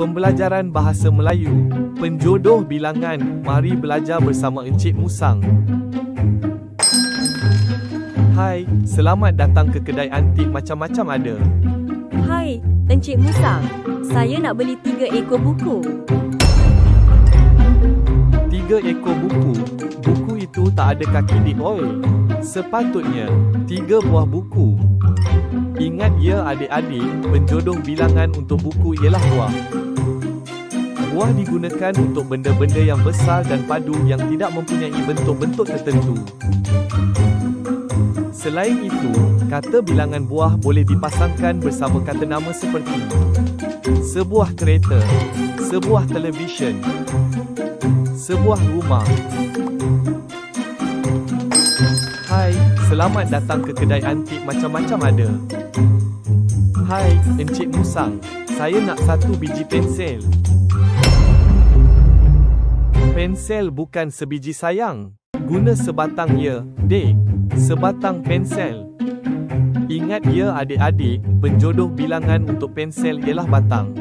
Pembelajaran Bahasa Melayu Penjodoh Bilangan Mari belajar bersama Encik Musang. Hai, selamat datang ke kedai antik macam-macam ada. Hai, Encik Musang. Saya nak beli tiga ekor buku. Tiga ekor buku? Buku itu tak ada kaki di oi Sepatutnya, tiga buah buku Ingat ya adik-adik, penjodoh bilangan untuk buku ialah buah Buah digunakan untuk benda-benda yang besar dan padu yang tidak mempunyai bentuk-bentuk tertentu Selain itu, kata bilangan buah boleh dipasangkan bersama kata nama seperti sebuah kereta, sebuah televisyen, sebuah rumah. Selamat datang ke kedai antik macam-macam ada. Hai, Encik Musang. Saya nak satu biji pensel. Pensel bukan sebiji sayang. Guna sebatang ya, dek. Sebatang pensel. Ingat ya adik-adik, penjodoh bilangan untuk pensel ialah batang.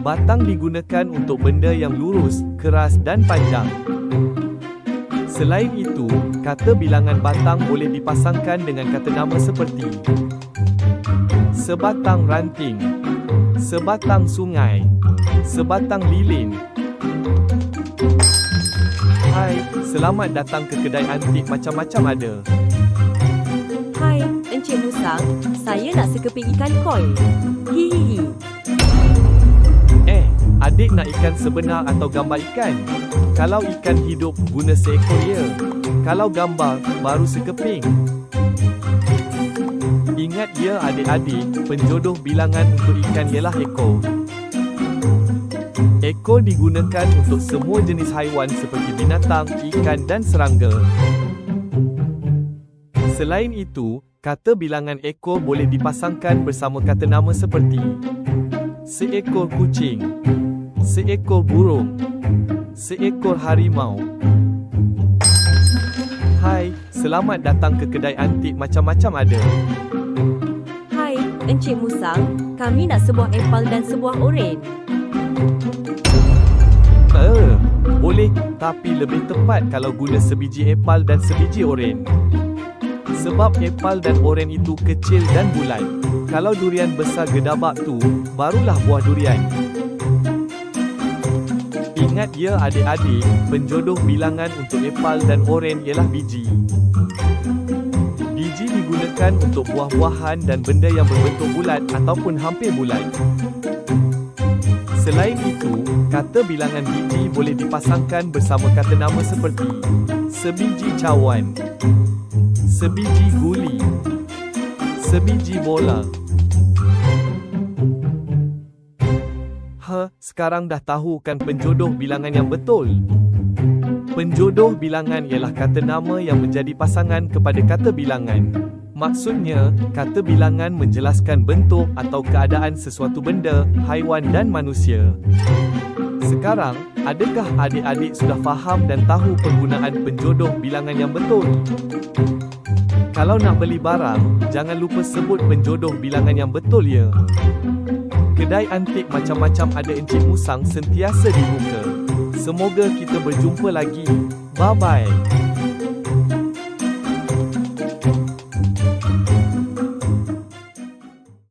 Batang digunakan untuk benda yang lurus, keras dan panjang. Selain itu, kata bilangan batang boleh dipasangkan dengan kata nama seperti sebatang ranting, sebatang sungai, sebatang lilin. Hai, selamat datang ke kedai antik macam-macam ada. Hai, Encik Musang. Saya nak sekeping ikan koi. Hihihi. Adik nak ikan sebenar atau gambar ikan? Kalau ikan hidup, guna seekor ya. Kalau gambar, baru sekeping. Ingat ya adik-adik, penjodoh bilangan untuk ikan ialah ekor. Ekor digunakan untuk semua jenis haiwan seperti binatang, ikan dan serangga. Selain itu, kata bilangan ekor boleh dipasangkan bersama kata nama seperti seekor kucing, seekor burung, seekor harimau. Hai, selamat datang ke kedai antik macam-macam ada. Hai, Encik Musang. Kami nak sebuah apple dan sebuah oren. Eh, boleh, tapi lebih tepat kalau guna sebiji epal dan sebiji oren. Sebab epal dan oren itu kecil dan bulat. Kalau durian besar gedabak tu, barulah buah durian. Ingat ya adik-adik, penjodoh bilangan untuk epal dan oren ialah biji. Biji digunakan untuk buah-buahan dan benda yang berbentuk bulat ataupun hampir bulat. Selain itu, kata bilangan biji boleh dipasangkan bersama kata nama seperti sebiji cawan, sebiji guli, sebiji bola. Ha, sekarang dah tahu kan penjodoh bilangan yang betul? Penjodoh bilangan ialah kata nama yang menjadi pasangan kepada kata bilangan. Maksudnya, kata bilangan menjelaskan bentuk atau keadaan sesuatu benda, haiwan dan manusia. Sekarang, adakah adik-adik sudah faham dan tahu penggunaan penjodoh bilangan yang betul? Kalau nak beli barang, jangan lupa sebut penjodoh bilangan yang betul ya. Kedai antik macam-macam ada Encik Musang sentiasa dibuka. Semoga kita berjumpa lagi. Bye-bye.